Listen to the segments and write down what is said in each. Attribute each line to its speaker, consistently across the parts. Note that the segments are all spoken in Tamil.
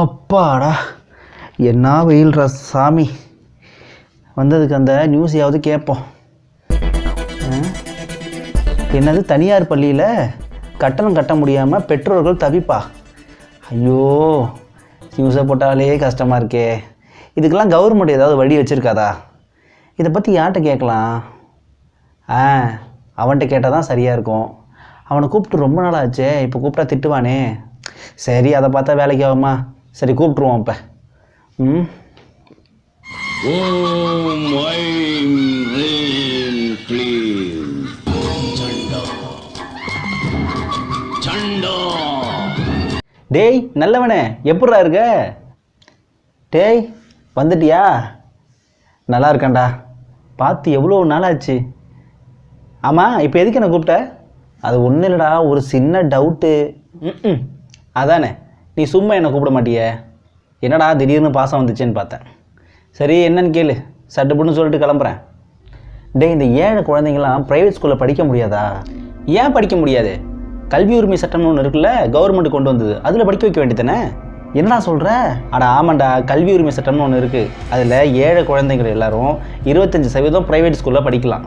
Speaker 1: அப்பாடா. என்ன வெயில்ரா சாமி. வந்ததுக்கு அந்த நியூஸையாவது கேட்போம் என்னது தனியார் பள்ளியில் கட்டணம் கட்ட முடியாமல் பெற்றோர்கள் தவிப்பா? ஐயோ நியூஸை போட்டாலே கஷ்டமாக இருக்கே. இதுக்கெல்லாம் கவர்மெண்ட் ஏதாவது வழி வச்சுருக்காதா? இதை பற்றி யார்கிட்ட கேட்கலாம்? ஆ அவன்கிட்ட கேட்டால் தான் சரியாக இருக்கும். அவனை கூப்பிட்டு ரொம்ப நாள் ஆச்சே இப்போ கூப்பிட்டா திட்டுவானே. சரி அதை பார்த்தா வேலைக்கு ஆகுமா? சரி கூப்பிட்ருவோம் இப்போ ம்?
Speaker 2: ஓம் ஐம் ரீம் க்ளீம். சண்டா. சண்டா.
Speaker 1: டேய் நல்லவனே எப்பட்றா இருக்க? டேய் வந்துட்டியா? நல்லா இருக்கேன்டா. பார்த்து எவ்வளோ நாள் ஆச்சு ஆமாம் இப்போ எதுக்கு என்ன கூப்பிட்ட? அது ஒன்றும் இல்லைடா ஒரு சின்ன டவுட்டு ம் அதானே. நீ சும்மா என்னை கூப்பிட மாட்டியே? என்னடா திடீர்னு பாசம் வந்துச்சேன்னு பார்த்தேன். சரி என்னன்னு கேளு. சட்டுப்புன்னு சொல்லிட்டு கிளம்புறேன். டேய் இந்த ஏழை குழந்தைங்களாம் ப்ரைவேட் ஸ்கூலில் படிக்க முடியாதா? ஏன் படிக்க முடியாது? கல்வி உரிமை சட்டம்னு ஒன்று இருக்குல்ல கவர்மெண்ட் கொண்டு வந்தது. அதில் படிக்க வைக்க வேண்டியதானே என்னடா சொல்கிற அட ஆமாண்டா கல்வி உரிமை சட்டம்னு ஒன்று இருக்குது அதில் ஏழை குழந்தைகள் எல்லாரும் இருபத்தஞ்சி சதவீதம் ப்ரைவேட் ஸ்கூலில் படிக்கலாம்.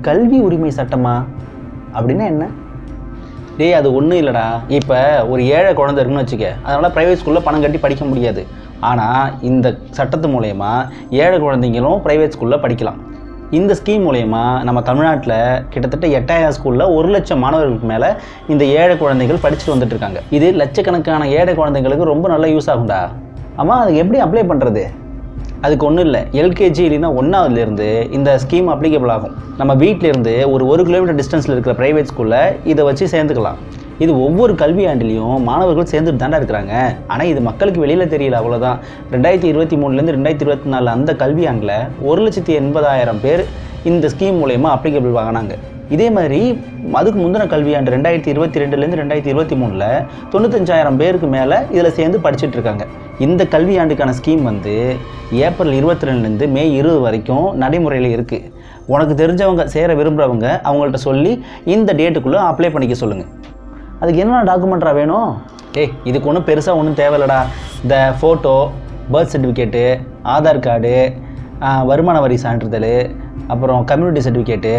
Speaker 1: கல்வி உரிமை சட்டமா? அப்படின்னா என்ன? டேய் அது ஒன்றும் இல்லைடா. இப்போ ஒரு ஏழை குழந்தை இருக்குன்னு வச்சுக்க அதனால் ப்ரைவேட் ஸ்கூலில் பணம் கட்டி படிக்க முடியாது. ஆனால் இந்த சட்டத்து மூலயமா ஏழை குழந்தைங்களும் ப்ரைவேட் ஸ்கூலில் படிக்கலாம். இந்த ஸ்கீம் மூலயமா நம்ம தமிழ்நாட்டில் கிட்டத்தட்ட எட்டாயிரம் ஸ்கூலில் ஒரு லட்சம் மாணவர்களுக்கு மேலே இந்த ஏழை குழந்தைகள் படிச்சுட்டு வந்துட்டு இருக்காங்க. இது லட்சக்கணக்கான ஏழை குழந்தைங்களுக்கு ரொம்ப நல்லா யூஸ் ஆகும்டா. ஆமாம் அதுக்கு எப்படி அப்ளை பண்ணுறது அதுக்கு ஒன்றும் இல்லை. எல்கேஜி இல்லைன்னா ஒன்றாவதுலேருந்து இந்த ஸ்கீம் அப்ளிகபிள் ஆகும். நம்ம வீட்டிலேருந்து ஒரு ஒரு கிலோமீட்டர் டிஸ்டன்ஸில் இருக்கிற ப்ரைவேட் ஸ்கூலில் இதை வச்சு சேர்ந்துக்கலாம். இது ஒவ்வொரு கல்வி ஆண்டிலையும் மாணவர்கள் சேர்ந்துட்டு தாண்டா இருக்கிறாங்க. ஆனால் இது மக்களுக்கு வெளியில் தெரியல அவ்வளோதான் ரெண்டாயிரத்தி இருபத்தி மூணுலேருந்து ரெண்டாயிரத்தி இருபத்தி நாலு அந்த கல்வி ஆண்டில் ஒரு லட்சத்தி எண்பதாயிரம் பேர் இந்த ஸ்கீம் மூலயமா அப்ளிகபிள் வாங்கினாங்க. இதே மாதிரி அதுக்கு முந்தின கல்வியாண்டு ரெண்டாயிரத்தி இருபத்தி ரெண்டுலேருந்து ரெண்டாயிரத்தி இருபத்தி மூணில் தொண்ணூத்தஞ்சாயிரம் பேருக்கு மேலே இதில் சேர்ந்து படிச்சுட்டு இருக்காங்க. இந்த கல்வியாண்டுக்கான ஸ்கீம் வந்து ஏப்ரல் இருபத்தி ரெண்டுலேருந்து மே இருபது வரைக்கும் நடைமுறையில் இருக்குது உனக்கு தெரிஞ்சவங்க சேர விரும்புகிறவங்க அவங்கள்ட்ட சொல்லி இந்த டேட்டுக்குள்ளே அப்ளை பண்ணிக்க சொல்லுங்கள் அதுக்கு என்னென்ன டாக்குமெண்ட்ரா வேணும்? ஏய் இதுக்கு ஒன்றும் பெருசாக ஒன்றும் தேவையில்லடா. இந்த photo birth certificate Aadhaar card வருமான வரி சான்றிதழ் அப்புறம் கம்யூனிட்டி சர்டிஃபிகேட்டு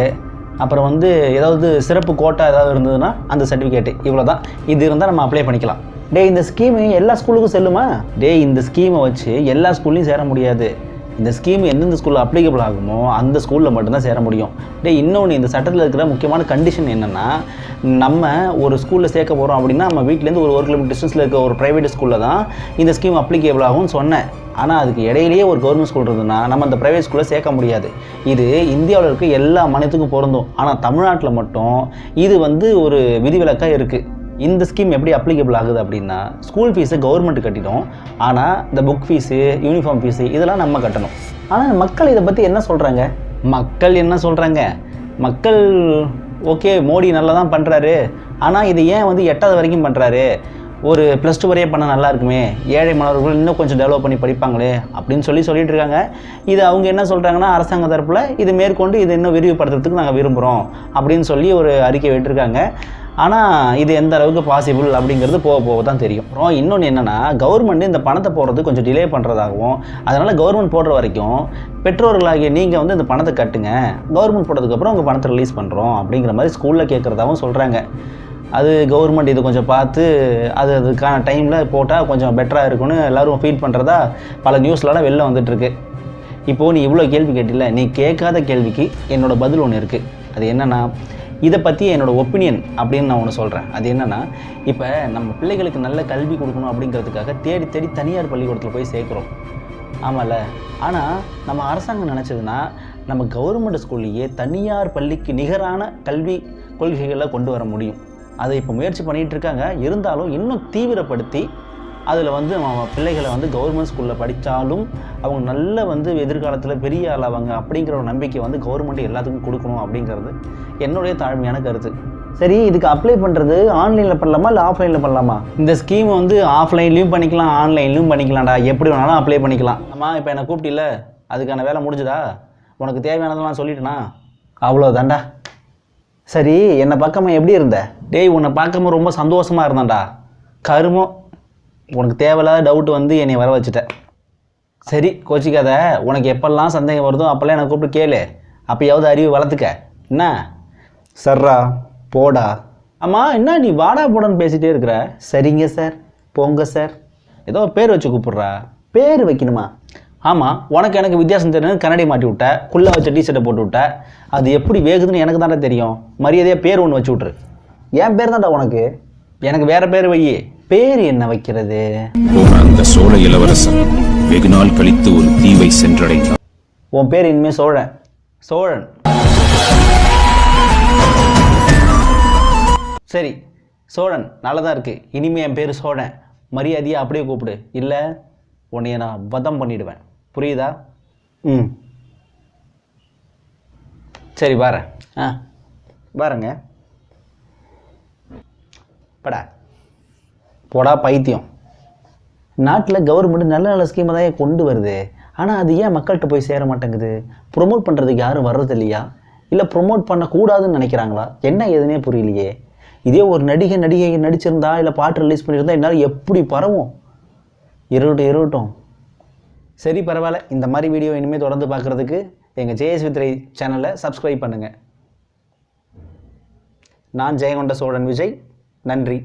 Speaker 1: அப்புறம் வந்து ஏதாவது சிறப்பு கோட்டா ஏதாவது இருந்ததுன்னா அந்த சர்டிஃபிகேட்டு இவ்வளோ தான் இது இருந்தால் நம்ம அப்ளை பண்ணிக்கலாம். டே இந்த ஸ்கீமு எல்லா ஸ்கூலுக்கும் செல்லுமா? டேய் இந்த ஸ்கீமை வச்சு எல்லா ஸ்கூல்லையும் சேர முடியாது. இந்த ஸ்கீம் எந்தெந்த ஸ்கூலில் அப்ளிகபிள் ஆகுமோ அந்த ஸ்கூலில் மட்டும்தான் சேர முடியும். டேய் இன்னொன்று இந்த சட்டத்தில் இருக்கிற முக்கியமான கண்டிஷன் என்னென்னா நம்ம ஒரு ஸ்கூலில் சேர்க்க போகிறோம் அப்படின்னா நம்ம வீட்டிலேருந்து ஒரு ஒரு கிலோமீட்டர் டிஸ்டன்ஸில் இருக்க ஒரு ப்ரைவேட் ஸ்கூலில் தான் இந்த ஸ்கீம் அப்ளிகேபிள் ஆகும்னு சொன்னேன். ஆனால் அதுக்கு இடையிலேயே ஒரு கவர்மெண்ட் ஸ்கூல் இருந்ததுன்னா நம்ம அந்த ப்ரைவேட் ஸ்கூலில் சேர்க்க முடியாது. இது இந்தியாவில் இருக்க எல்லா மாநிலத்துக்கும் பொருந்தும். ஆனால் தமிழ்நாட்டில் மட்டும் இது வந்து ஒரு விதிவிலக்காக இருக்குது இந்த ஸ்கீம் எப்படி அப்ளிகபிள் ஆகுது அப்படின்னா ஸ்கூல் ஃபீஸு கவர்மெண்ட் கட்டிடும் ஆனால் இந்த புக் ஃபீஸு யூனிஃபார்ம் ஃபீஸு இதெல்லாம் நம்ம கட்டணும். ஆனால் மக்கள் இதை பற்றி என்ன சொல்கிறாங்க மக்கள் என்ன சொல்கிறாங்க மக்கள் ஓகே மோடி நல்லா தான் பண்ணுறாரு ஆனால் இது ஏன் வந்து எட்டாவது வரைக்கும் பண்ணுறாரு ஒரு ப்ளஸ் டூ வரையே பண்ணால் நல்லா இருக்குமே. ஏழை மாணவர்கள் இன்னும் கொஞ்சம் டெவலப் பண்ணி படிப்பாங்களே அப்படின்னு சொல்லி சொல்லிட்டு இருக்காங்க. இது அவங்க என்ன சொல்கிறாங்கன்னா அரசாங்க தரப்பில் இது மேற்கொண்டு இது இன்னும் விரிவுபடுத்துறதுக்கு நாங்கள் விரும்புகிறோம் அப்படின்னு சொல்லி ஒரு அறிக்கை விட்டுருக்காங்க. ஆனால் இது எந்த அளவுக்கு பாசிபிள் அப்படிங்கிறது போக போக தான் தெரியும். அப்புறம் இன்னொன்று என்னென்னா கவர்மெண்ட் இந்த பணத்தை போடுறது கொஞ்சம் டிலே பண்ணுறதாகவும் அதனால் கவர்மெண்ட் போடுற வரைக்கும் பெற்றோர்களாகிய நீங்கள் வந்து இந்த பணத்தை கட்டுங்க. கவர்மெண்ட் போட்டதுக்கப்புறம் உங்கள் பணத்தை ரிலீஸ் பண்ணுறோம் அப்படிங்கிற மாதிரி ஸ்கூலில் கேட்குறதாகவும் சொல்கிறாங்க அது கவர்மெண்ட் இது கொஞ்சம் பார்த்து அது அதுக்கான டைமில் போட்டால் கொஞ்சம் பெட்டராக இருக்கும்னு எல்லோரும் ஃபீல் பண்ணுறதா பல நியூஸ்லலாம் வெளில வந்துட்டுருக்கு. இப்போது நீ இவ்வளோ கேள்வி கேட்டில்ல நீ கேட்காத கேள்விக்கு என்னோடய பதில் ஒன்று இருக்குது அது என்னென்னா இதை பற்றி என்னோடய ஒப்பீனியன் அப்படின்னு நான் ஒன்று சொல்கிறேன் அது என்னென்னா இப்போ நம்ம பிள்ளைகளுக்கு நல்ல கல்வி கொடுக்கணும் அப்படிங்கிறதுக்காக தேடி தேடி தனியார் பள்ளிக்கூடத்தில் போய் சேர்க்குறோம். ஆமாம்ல ஆனால் நம்ம அரசாங்கம் நினச்சதுன்னா நம்ம கவர்மெண்ட் ஸ்கூல்லையே தனியார் பள்ளிக்கு நிகரான கல்வி கொள்கைகளை கொண்டு வர முடியும். அதை இப்போ முயற்சி பண்ணிகிட்டு இருக்காங்க. இருந்தாலும் இன்னும் தீவிரப்படுத்தி அதில் வந்து நம்ம பிள்ளைகளை வந்து கவர்மெண்ட் ஸ்கூலில் படித்தாலும் அவங்க நல்ல வந்து எதிர்காலத்தில் பெரிய ஆளாவாங்க அப்படிங்கிற ஒரு நம்பிக்கை வந்து கவர்மெண்ட் எல்லாத்துக்கும் கொடுக்கணும் அப்படிங்கிறது என்னுடைய தாழ்மையான கருத்து. சரி இதுக்கு அப்ளை பண்ணுறது ஆன்லைனில் பண்ணலாமா இல்லை ஆஃப்லைனில் பண்ணலாமா? இந்த ஸ்கீம் வந்து ஆஃப்லைன்லேயும் பண்ணிக்கலாம் ஆன்லைன்லேயும் பண்ணிக்கலாம்டா. எப்படி வேணாலும் அப்ளை பண்ணிக்கலாம். அம்மா இப்போ என்னை கூப்பிட்டில்ல? அதுக்கான வேலை முடிஞ்சுதா? உனக்கு தேவையானதெல்லாம் சொல்லிட்டேனா? அவ்வளோதான்டா சரி என்னை பார்க்காம எப்படி இருந்த? டேய் உன்னை பார்க்காம ரொம்ப சந்தோஷமாக இருந்தேன்டா. கருமம் உனக்கு தேவையில்லாத டவுட் வந்து என்னை வர வச்சுட்ட. சரி கோச்சிக்காத. உனக்கு எப்பெல்லாம் சந்தேகம் வருதோ அப்போல்லாம் எனக்கு கூப்பிட்டு கேளு. அப்போயாவது அறிவு வளர்த்துக்க. என்ன? சர்ரா போடா. அம்மா என்ன நீ வாடா போடான்னு பேசிட்டே இருக்கிற? சரிங்க சார். போங்க சார். ஏதோ பேர் வச்சு கூப்பிட்றா. பேர் வைக்கணுமா? ஆமாம் உனக்கு எனக்கு வித்தியாசம் தெரியும் கண்ணாடி மாட்டி விட்ட குள்ளே வச்ச டிஷர்ட்டை போட்டு விட்ட. அது எப்படி வேகுதுன்னு எனக்கு தானே தெரியும். மரியாதையாக பேர் ஒன்று வச்சு விட்ரு என் பேர் தான்டா உனக்கு? எனக்கு வேற பேர் வை பேர் என்ன வைக்கிறது?
Speaker 3: அந்த சோழ இளவரசன் வெகு நாள் கழித்து ஒரு தீவை சென்றடைந்தான்.
Speaker 1: உன் பேர் இனிமேல் சோழன். சோழன். சரி சோழன். நல்லதா இருக்கு. இனிமே என் பேர் சோழன். மரியாதையை அப்படியே கூப்பிடு. இல்லை உன்னைய நான் வதம் பண்ணிடுவேன். புரியுதா? ம். சரி வரேன். ஆ வரேங்க. படா. போடா பைத்தியம். நாட்டில் கவர்மெண்ட் நல்ல நல்ல ஸ்கீமை தான் கொண்டு வருது? ஆனால் அது ஏன் மக்கள்கிட்ட போய் சேர மாட்டேங்குது? ப்ரொமோட் பண்ணுறதுக்கு யாரும் வர்றது இல்லையா? இல்லை ப்ரொமோட் பண்ணக்கூடாதுன்னு நினைக்கிறாங்களா? என்ன ஏதுனே புரியலையே. இதே ஒரு நடிகை நடிகை நடிச்சிருந்தா இல்லை பாட்டு ரிலீஸ் பண்ணியிருந்தா என்னால் எப்படி பரவும்? இருட்டும் இருட்டும் சரி பரவாயில்ல. இந்த மாதிரி வீடியோ இனிமேல் தொடர்ந்து பார்க்குறதுக்கு எங்கள் ஜேஎஸ் வித்ரை சேனலை சப்ஸ்கிரைப் பண்ணுங்கள் நான் ஜெயகொண்ட சோழன் விஜய். நன்றி.